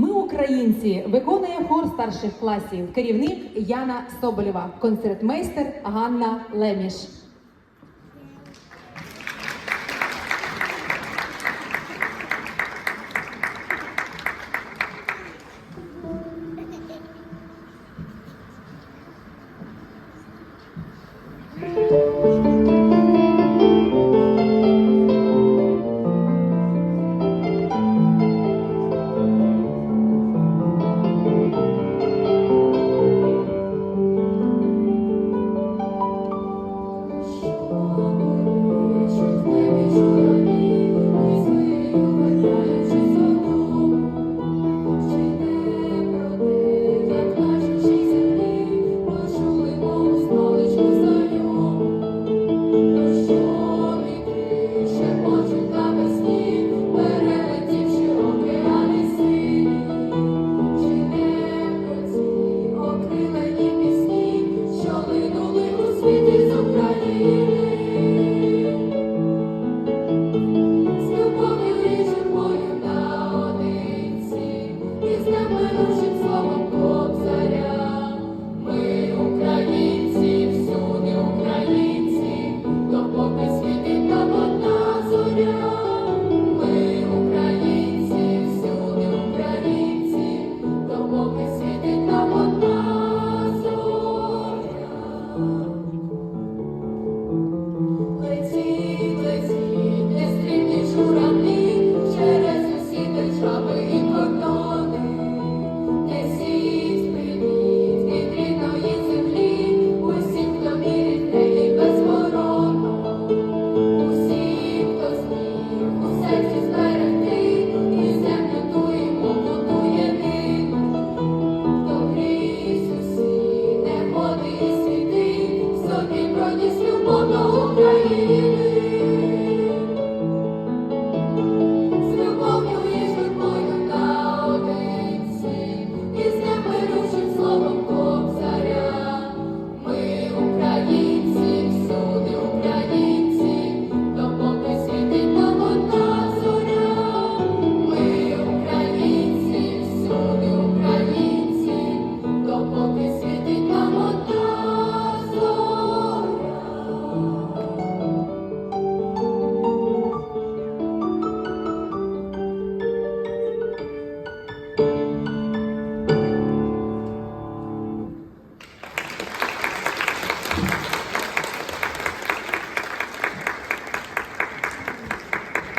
Ми українці виконує хор старших класів. Керівник Яна Соболєва, концертмейстер Ганна Леміш. Радість любов до України.